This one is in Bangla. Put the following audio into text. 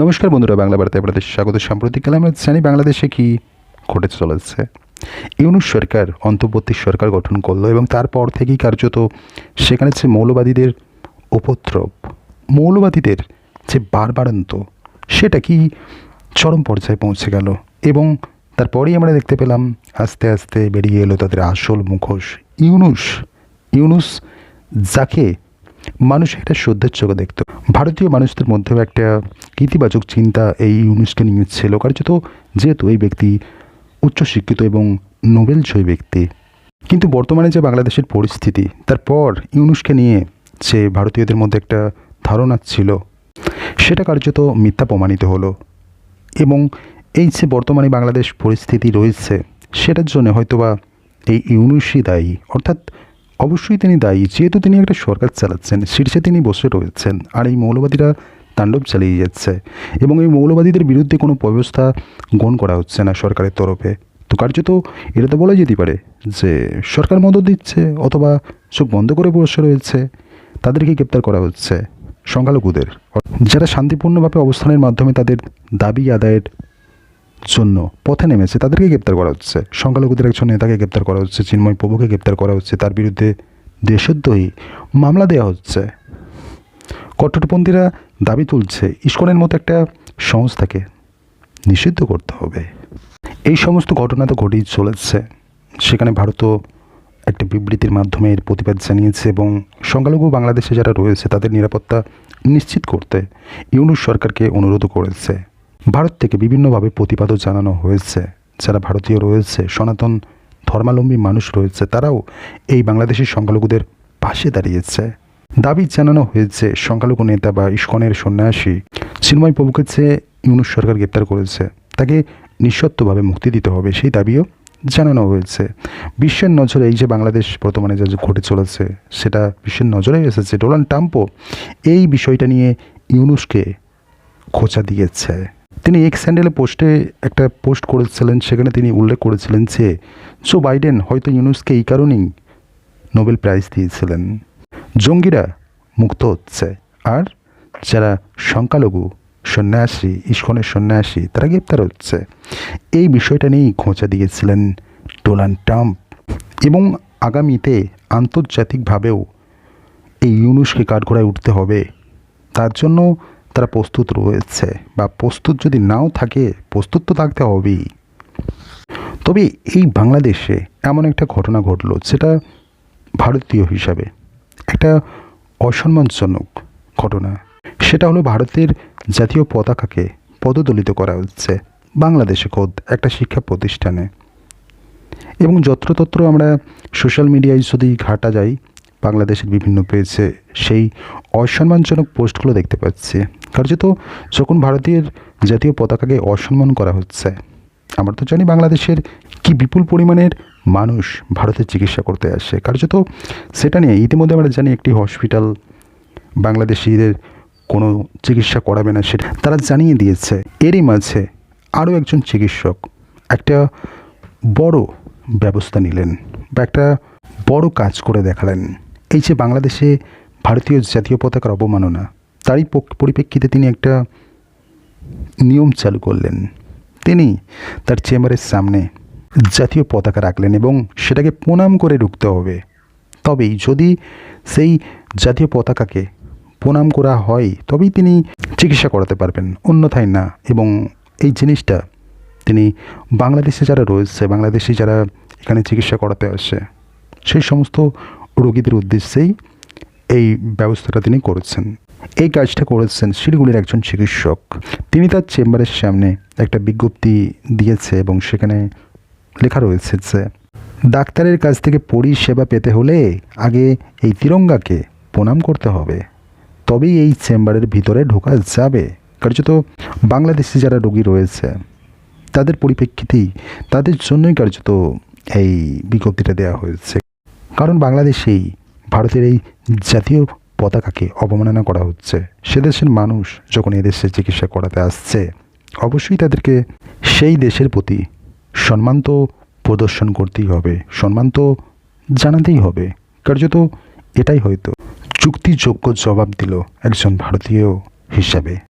নমস্কার বন্ধুরা, বাংলা বার্তায় আপনাদের স্বাগত। সাম্প্রতিককালে আমরা জানি বাংলাদেশে কি ঘটে চলেছে। ইউনুস সরকার, অন্তর্বর্তী সরকার গঠন করল এবং তারপর থেকেই কার্যত সেখানে যে মৌলবাদীদের উপদ্রব, মৌলবাদীদের যে বারবারন্ত, সেটা কি চরম পর্যায়ে পৌঁছে গেল এবং তারপরেই আমরা দেখতে পেলাম, আস্তে আস্তে বেরিয়ে এলো তাদের আসল মুখোশ ইউনুস। ইউনুস যাকে মানুষ একটা শ্রদ্ধার চোখে দেখত। ভারতীয় মানুষদের মধ্যেও একটা ইতিবাচক চিন্তা এই ইউনুসকে নিয়ে ছিল। কার্যত যেহেতু এই ব্যক্তি উচ্চশিক্ষিত এবং নোবেল জয়ী ব্যক্তি। কিন্তু বর্তমানে যে বাংলাদেশের পরিস্থিতি, তারপর ইউনুসকে নিয়ে যে ভারতীয়দের মধ্যে একটা ধারণা ছিল, সেটা কার্যত মিথ্যা প্রমাণিত হলো। এবং এই যে বর্তমানে বাংলাদেশ পরিস্থিতি রয়েছে, সেটার জন্য হয়তোবা এই ইউনুসই দায়ী। অর্থাৎ অবশ্যই তিনি দায়ী, যেহেতু তিনি একটা সরকার চালাচ্ছেন, শীর্ষে তিনি বসে রয়েছেন। আর এই মৌলবাদীরা তাণ্ডব চালিয়ে যাচ্ছে এবং এই মৌলবাদীদের বিরুদ্ধে কোনো ব্যবস্থা গ্রহণ করা হচ্ছে না সরকারের তরফে। তো কার্যত এটা তো বলা যেতে পারে যে সরকার মদত দিচ্ছে অথবা চোখ বন্ধ করে বসে রয়েছে, তাদেরকে গ্রেপ্তার করা হচ্ছে সংখ্যালঘুদের। যারা শান্তিপূর্ণভাবে অবস্থানের মাধ্যমে তাদের দাবি আদায়ের জন্য পথে নেমেছে, তাদেরকে গ্রেপ্তার করা হচ্ছে। সংখ্যালঘুদের একজন নেতাকে গ্রেপ্তার করা হচ্ছে, চিন্ময় প্রভুকে গ্রেপ্তার করা হচ্ছে, তার বিরুদ্ধে দেশদ্রোহী মামলা দেওয়া হচ্ছে। কট্টরপন্থীরা দাবি তুলছে, ইস্কনের মতো একটা সংস্থাকে নিষিদ্ধ করতে হবে। এই সমস্ত ঘটনা তো ঘটেই চলেছে। সেখানে ভারতও একটা বিবৃতির মাধ্যমে এর প্রতিবাদ জানিয়েছে এবং সংখ্যালঘু বাংলাদেশে যারা রয়েছে, তাদের নিরাপত্তা নিশ্চিত করতে ইউনুস সরকারকে অনুরোধ করেছে। ভারত থেকে বিভিন্নভাবে প্রতিবাদও জানানো হয়েছে। যারা ভারতীয় রয়েছে, সনাতন ধর্মাবলম্বী মানুষ রয়েছে, তারাও এই বাংলাদেশের সংখ্যালঘুদের পাশে দাঁড়িয়েছে। দাবি জানানো হয়েছে। সংখ্যালঘু নেতা বা ইস্কনের সন্ন্যাসী চিন্ময় প্রভুকে যে ইউনুস সরকার গ্রেপ্তার করেছে, তাকে নিঃশর্তভাবে মুক্তি দিতে হবে সেই দাবিও জানানো হয়েছে। বিশ্বের নজরে এই যে বাংলাদেশ বর্তমানে যা ঘটে চলেছে, সেটা বিশ্বের নজরে এসেছে। ডোনাল্ড ট্রাম্পও এই বিষয়টা নিয়ে ইউনুসকে খোঁচা দিয়েছে। তিনি এক্স স্যান্ডেলে পোস্টে একটা পোস্ট করেছিলেন, সেখানে তিনি উল্লেখ করেছিলেন যে, জো বাইডেন হয়তো ইউনুসকে এই কারণেই নোবেল প্রাইজ দিয়েছিলেন। জঙ্গিরা মুক্ত হচ্ছে। আর যারা সংখ্যালঘু সন্ন্যাসী, ইস্কনের সন্ন্যাসী, তারা গ্রেপ্তার হচ্ছে। এই বিষয়টা নিয়েই খোঁচা দিয়েছিলেন ডোনাল্ড ট্রাম্প। এবং আগামীতে আন্তর্জাতিকভাবেও এই ইউনুসকে কাঠগড়ায় উঠতে হবে। তার জন্য তারা প্রস্তুত রয়েছে বা প্রস্তুত যদি নাও থাকে, প্রস্তুত তো থাকতে হবেই। তবে এই বাংলাদেশে এমন একটা ঘটনা ঘটলো যেটা ভারতীয় হিসাবে। একটা অসম্মানজনক ঘটনা। সেটা হলো ভারতের জাতীয় পতাকাকে পদদলিত করা হচ্ছে বাংলাদেশে খোদ একটা শিক্ষা প্রতিষ্ঠানে। এবং যত্রতত্র আমরা সোশ্যাল মিডিয়ায় যদি ঘাটা যাই, বাংলাদেশের বিভিন্ন পেজে সেই অসম্মানজনক পোস্টগুলো দেখতে পাচ্ছি। কার্যত যখন ভারতীয় জাতীয় পতাকাকে অসম্মান করা হচ্ছে, আমরা তো জানি বাংলাদেশের কি বিপুল পরিমাণের মানুষ ভারতে চিকিৎসা করতে আসে কার্যত সেটা নিয়ে ইতিমধ্যে আমরা জানি একটি হসপিটাল বাংলাদেশিদের কোনো চিকিৎসা করাবে না সেটা তারা জানিয়ে দিয়েছে। এরই মাঝে আরও একজন চিকিৎসক একটা বড় ব্যবস্থা নিলেন বা একটা বড় কাজ করে দেখালেন। এই যে বাংলাদেশে ভারতীয় জাতীয় পতাকার অবমাননা, তারই পরিপ্রেক্ষিতে তিনি একটা নিয়ম চালু করলেন। তিনি তার চেম্বারের সামনে জাতীয় পতাকা রাখলেন এবং সেটাকে প্রণাম করে ঢুকতে হবে। তবেই যদি সেই জাতীয় পতাকাকে প্রণাম করা হয়, তবেই তিনি চিকিৎসা করাতে পারবেন। অন্যথায় না। এবং এই জিনিসটা তিনি বাংলাদেশে যারা রয়েছে, বাংলাদেশি যারা এখানে চিকিৎসা করাতে আসে, সেই সমস্ত রোগীদের উদ্দেশ্যেই এই ব্যবস্থাটা তিনি করেছেন। এই কাজটা করেছেন শিলিগুড়ির একজন চিকিৎসক। তিনি তার চেম্বারের সামনে একটা বিজ্ঞপ্তি দিয়েছে এবং সেখানে লেখা রয়েছে যে, ডাক্তারের কাছ থেকে পরিষেবা পেতে হলে আগে এই তিরঙ্গাকে প্রণাম করতে হবে। তবেই এই চেম্বারের ভিতরে ঢোকা যাবে। কার্যত বাংলাদেশি যারা রোগী রয়েছে, তাদের পরিপ্রেক্ষিতেই তাদের জন্যই কার্যত এই বিজ্ঞপ্তিটা দেওয়া হয়েছে। কারণ বাংলাদেশেই ভারতের এই জাতীয় পতাকাকে অবমাননা করা হচ্ছে। সে দেশের মানুষ যখন এদেশে চিকিৎসা করাতে আসছে, অবশ্যই তাদেরকে সেই দেশের প্রতি সম্মান তো প্রদর্শন করতেই হবে, সম্মান তো জানাতেই হবে। কার্যত এটাই হয়তো। চুক্তিযোগ্য জবাব দিল একজন ভারতীয় হিসাবে।